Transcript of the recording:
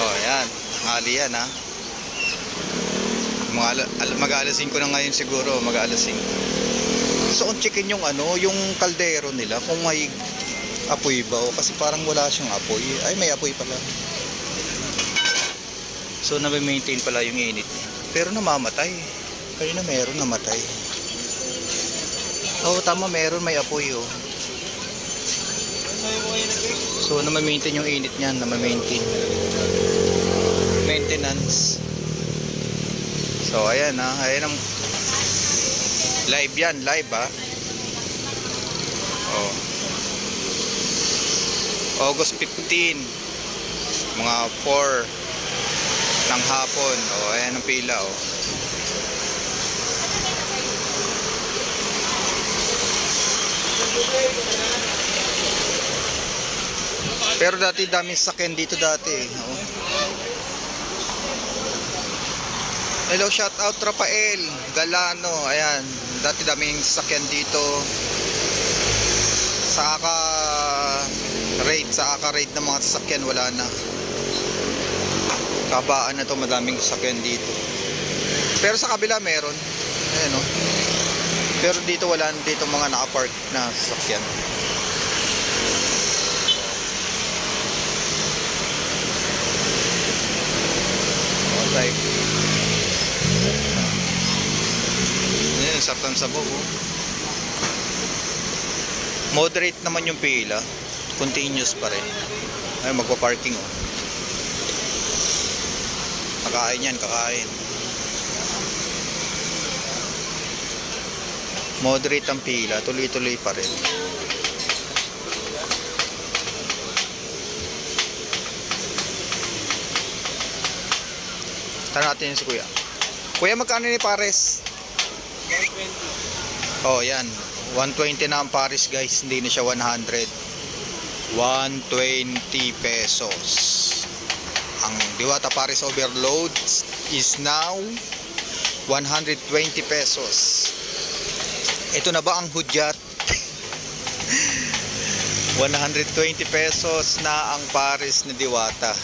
Oh, ayan. Ngali yan, ha. Mag-aalas 5 na ngayon siguro, mag-aalas 5. So, checkin yung ano, yung kaldero nila kung may apoy ba o kasi parang wala siyang apoy. Ay, may apoy pala. So, na-maintain pala yung init. Pero namamatay. Kaya na meron namatay. Oo, tama, meron may apoy, oh. So, na-maintain yung init niyan, na-maintain. Maintenance. So, ayan ha. Ayan ang live yan, live ha. Oh. August 15. Mga 4 ng hapon. Oh, ayan ang pila oh. Pero dati daming sakyan dito dati. eh. Oo. Hello, shout out Rafael Galano. Ayan, dati daming sakyan dito. Sa aka raid, sa aka raid ng mga sasakyan wala na. Kabaan na to, madaming sasakyan dito. Pero sa kabila meron. Ayan oh. Pero dito wala na dito mga naka-park na sasakyan. Sarap ng sabog oh. Moderate naman yung pila. Continuous pa rin. Ay, magpa-parking oh. Kakain yan, kakain. Moderate ang pila, tuloy-tuloy pa rin. Tanong natin yun si Kuya. Kuya, magkano ni Pares? 120. Oh, yan. 120 na ang Paris, guys. Hindi na siya 100. 120 pesos. Ang Diwata Paris Overload is now 120 pesos. Ito na ba ang hudyat? 120 pesos na ang Paris na Diwata.